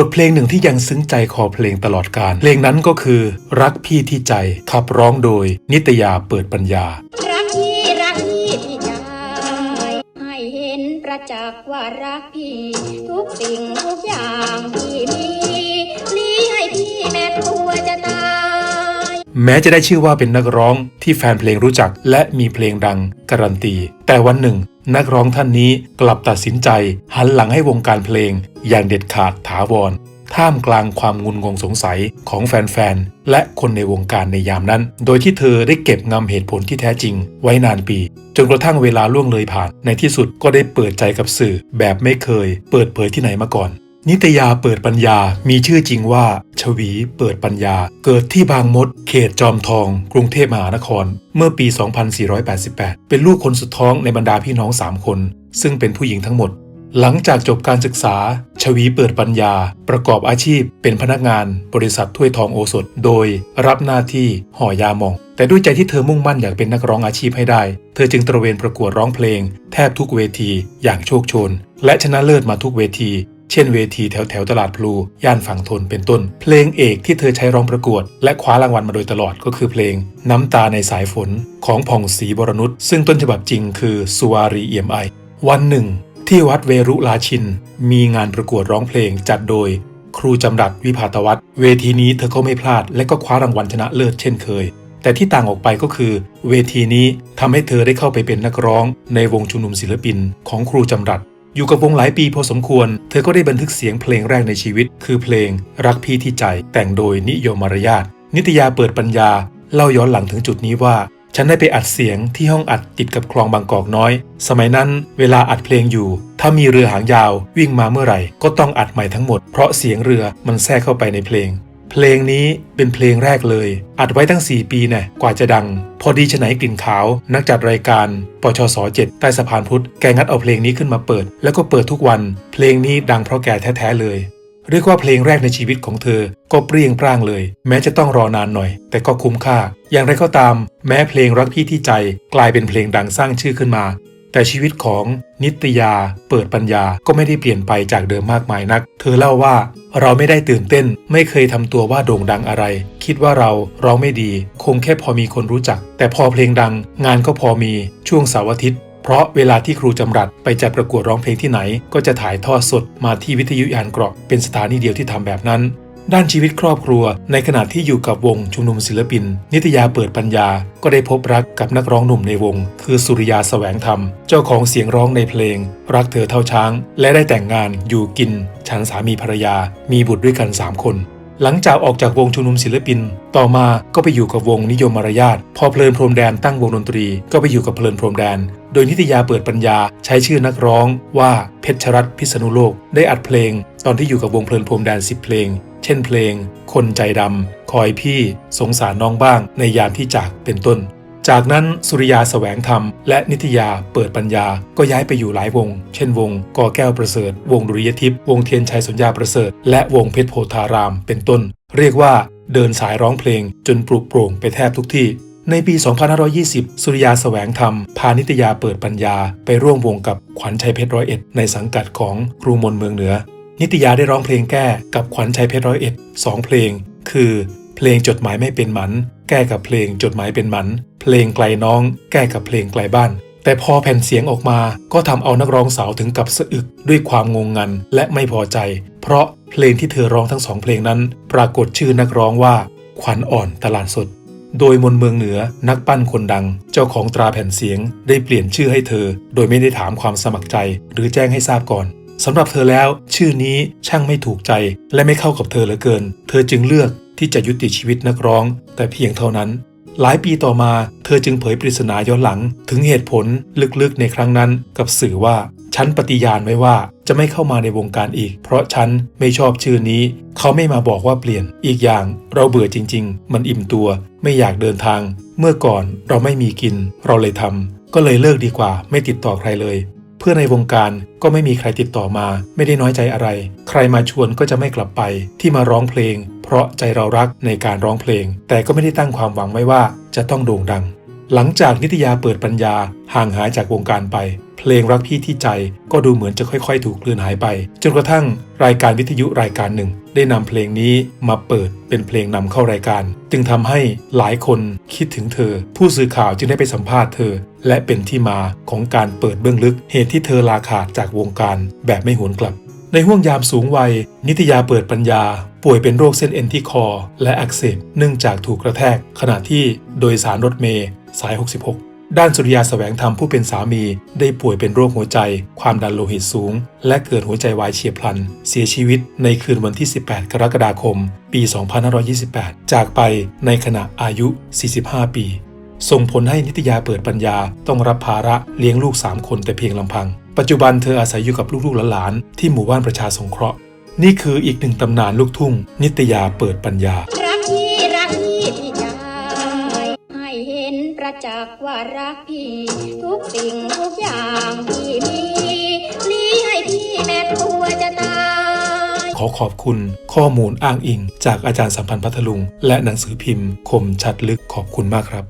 บทเพลงหนึ่งที่ยังซึ้งใจคอเพลงตลอดกาลเพลงนั้นก็คือ รักพี่ที่ใจขับร้องโดย นิตยาเปิดปัญญา รักพี่รักพี่ที่ใจให้เห็นประจักษ์ว่ารักพี่ ทุกสิ่งทุกอย่างพี่มีลีให้พี่แม้ตัวจะตาย แม้จะได้ชื่อว่าเป็นนักร้องที่แฟนเพลงรู้จักและมีเพลงดังการันตี แต่วันหนึ่ง นักร้องท่านนี้กลับตัดสินใจหันหลังให้วงการเพลง อย่างเด็ดขาดถาวร ท่ามกลางความงุนงงสงสัยของแฟนๆ และคนในวงการในยามนั้น โดยที่เธอได้เก็บงำเหตุผลที่แท้จริง ไว้นานปี จนกระทั่งเวลาล่วงเลยผ่าน ในที่สุดก็ได้เปิดใจกับสื่อแบบไม่เคย เปิดเผยที่ไหนมาก่อน นิตยาเปิดปัญญา มีชื่อจริงว่า ชวีเปิดปัญญา เกิดที่บางมด เขตจอมทอง กรุงเทพมหานคร เมื่อปี 2488 เป็นลูกคนสุดท้องในบรรดาพี่น้อง 3 คน ซึ่งเป็นผู้หญิงทั้งหมด หลังจากจบการศึกษา ชวีเปิดปัญญา ประกอบอาชีพ เป็นพนักงาน บริษัทถ้วยทองโอสถ โดยรับหน้าที่ห่อยาหมอง แต่ด้วยใจที่เธอมุ่งมั่นอยากเป็นนักร้องอาชีพให้ได้ เธอจึงตระเวนประกวดร้องเพลง แทบทุกเวที อย่างโชคชน และชนะเลิศมาทุกเวที เช่นเวทีแถวแถวตลาดพลูย่านฝั่งทนเป็นต้น เพลงเอกที่เธอใช้ร้องประกวด และคว้ารางวัลมาโดยตลอดก็คือเพลง น้ำตาในสายฝนของผ่องศรีบรนุชซึ่งต้นฉบับจริงคือสุวารีเอี่ยมไอ วันหนึ่ง ที่วัดเวรุลาชิน มีงานประกวดร้องเพลงจัดโดย ครูจำรัดวิภาตวัฒเวทีนี้เธอก็ไม่พลาด และก็คว้ารางวัลชนะเลิศเช่นเคยแต่ที่ต่างออกไปก็คือ เวทีนี้ทำให้เธอได้เข้าไปเป็นนักร้องในวงชุมนุมศิลปินของครูจำรัด อยู่กับวงหลายปีพอสมควร เธอก็ได้บันทึกเสียงเพลงแรกในชีวิต คือเพลงรักพี่ที่ใจ แต่งโดยนิยมมารยาทนิตยาเปิดปัญญา เล่าย้อนหลังถึงจุดนี้ว่า ฉันได้ไปอัดเสียงที่ห้องอัดติดกับคลองบางกอกน้อย สมัยนั้นเวลาอัดเพลงอยู่ ถ้ามีเรือหางยาววิ่งมาเมื่อไหร่ ก็ต้องอัดใหม่ทั้งหมด เพราะเสียงเรือมันแทรกเข้าไปในเพลง เพลงนี้เป็นเพลงแรกเลย อัดไว้ตั้ง 4 ปีแน่กว่าจะดัง พอดีชะไหนกลิ่นขาว นักจัดรายการ ปชส7ใต้สะพานพุทธ แกงัดเอาเพลงนี้ขึ้นมาเปิด แล้วก็เปิดทุกวัน เพลงนี้ดังเพราะแกแท้ๆเลย เรียกว่าเพลงแรกในชีวิตของเธอ ก็เปรี้ยงปร้างเลย แม้จะต้องรอนานหน่อย แต่ก็คุ้มค่า อย่างไรก็ตาม แม้เพลงรักพี่ที่ใจ กลายเป็นเพลงดังสร้างชื่อขึ้นมา แต่ชีวิตของนิตยาเปิดปัญญาก็ไม่ได้เปลี่ยนไปจากเดิมมากมายนัก เธอเล่าว่าเราไม่ได้ตื่นเต้น ไม่เคยทำตัวว่าโด่งดังอะไร คิดว่าเราร้องไม่ดี คงแค่พอมีคนรู้จัก แต่พอเพลงดัง งานก็พอมีช่วงเสาร์อาทิตย์เพราะเวลาที่ครูจำรัดไปจัดประกวดร้องเพลงที่ไหน ก็จะถ่ายทอดสดมาที่วิทยุยานเกราะเป็นสถานีเดียวที่ทำแบบนั้น ด้านชีวิตครอบครัว ในขณะที่อยู่กับวงชุมนุมศิลปิน นิตยาเปิดปัญญา ก็ได้พบรักกับนักร้องหนุ่มในวง คือสุริยาแสวงธรรม เจ้าของเสียงร้องในเพลง รักเธอเท่าช้าง และได้แต่งงานอยู่กิน ฉันสามีภรรยา มีบุตรด้วยกัน 3 คน หลังจากออกจากวงชุมนุมศิลปิน ต่อมาก็ไปอยู่กับวงนิยมมารยาทพอเพลินพรมแดนตั้งวงดนตรี ก็ไปอยู่กับเพลินพรมแดน โดยนิตยาเปิดปัญญาใช้ชื่อนักร้องว่าเพชรรัตน์พิษณุโลก ได้อัดเพลง ตอนที่อยู่กับวงเพลินพรมแดน10เพลง เช่นเพลง คนใจดำคอยพี่ สงสารน้องบ้าง ในยามที่จากเป็นต้น จากนั้นสุริยาแสวงธรรม และนิตยาเปิดปัญญา ก็ย้ายไปอยู่หลายวง เช่นวงกอแก้วประเสริฐ วงดุริยทิพย์วงเทียนชัยสัญญาประเสริฐ และวงเพชรโพธาราม เป็นต้น เรียกว่าเดินสายร้องเพลง จนปลุกโปร่งไปแทบทุกที่ ในปี 2520 สุริยาแสวงธรรม พานิตยาเปิดปัญญา ไปร่วมวงกับขวัญชัยเพชรร้อยเอ็ดในสังกัดของครูมนเมืองเหนือ นิตยาได้ร้องเพลงแก้กับขวัญชัยเพชรร้อยเอ็ดสองเพลง คือ เพลงจดหมายไม่เป็นหมัน แก้กับเพลงจดหมายเป็นหมัน เพลงไกลน้อง แก้กับเพลงไกลบ้าน แต่พอแผ่นเสียงออกมาก็ทำเอานักร้องสาวถึงกับสะอึกด้วยความงงงันและไม่พอใจ เพราะเพลงที่เธอร้องทั้งสองเพลงนั้น ปรากฏชื่อนักร้องว่า ขวัญอ่อนตลาดสด โดยมนเมืองเหนือนักปั้นคนดัง เจ้าของตราแผ่นเสียงได้เปลี่ยนชื่อให้เธอ โดยไม่ได้ถามความสมัครใจ หรือแจ้งให้ทราบก่อนสำหรับเธอแล้ว ชื่อนี้ช่างไม่ถูกใจและไม่เข้ากับเธอเหลือเกิน เธอจึงเลือก ที่จะยุติชีวิตนักร้อง แต่เพียงเท่านั้น หลายปีต่อมาเธอจึงเผยปริศนาย้อนหลัง ถึงเหตุผลลึกๆในครั้งนั้นกับสื่อว่าฉันปฏิญาณไว้ว่าจะไม่เข้ามาในวงการอีก เพราะฉันไม่ชอบชื่อนี้ เขาไม่มาบอกว่าเปลี่ยน อีกอย่างเราเบื่อจริง ๆ มันอิ่มตัว ไม่อยากเดินทาง เมื่อก่อนเราไม่มีกิน เราเลยทำก็เลยเลิกดีกว่า ไม่ติดต่อใครเลย เพื่อนในวงการก็ไม่มีใครติดต่อมา ไม่ได้น้อยใจอะไร ใครมาชวนก็จะไม่กลับไปที่มาร้องเพลง เพราะใจเรารักในการร้องเพลง แต่ก็ไม่ได้ตั้งความหวังไว้ว่าจะต้องโด่งดัง หลังจากนิตยาเปิดปัญญาห่างหายจากวงการไป เพลงรักพี่ที่ใจ ก็ดูเหมือนจะค่อยๆ ถูกกลืนหายไป จนกระทั่งรายการวิทยุรายการหนึ่ง ได้นำเพลงนี้มาเปิดเป็นเพลงนำเข้ารายการ จึงทำให้หลายคนคิดถึงเธอ ผู้สื่อข่าวจึงได้ไปสัมภาษณ์เธอ และเป็นที่มาของการเปิดเบื้องลึกเหตุที่เธอลาขาดจากวงการแบบไม่หวนกลับในห่วงยามสูงวัย นิตยาเปิดปัญญา ป่วยเป็นโรคเส้นเอ็นที่คอ และอักเสบเนื่องจากถูกกระแทก ขณะที่โดยสารรถเมย์สาย 66 ด้านสุริยาแสวงธรรมผู้เป็นสามี ได้ป่วยเป็นโรคหัวใจ ความดันโลหิตสูง และเกิดหัวใจวายเฉียบพลัน เสียชีวิตในคืนวันที่ 18 กรกฎาคม ปี 2528 จากไปในขณะอายุ 45 ปี ส่งผลให้นิตยาเปิดปัญญาต้องรับภาระเลี้ยงลูก 3 คนแต่เพียงลำพัง ปัจจุบันเธออาศัยอยู่กับลูกๆหลานๆที่หมู่บ้านประชาสงเคราะห์ นี่คืออีกหนึ่งตำนานลูกทุ่ง นิตยาเปิดปัญญา จักว่ารักพี่ ทุกสิ่งทุกอย่างที่มีลีให้พี่แม่ตัวจะตาย ขอขอบคุณข้อมูลอ้างอิง จากอาจารย์สัมพันธ์พัทลุง และหนังสือพิมพ์ คมชัดลึกขอบคุณมากครับ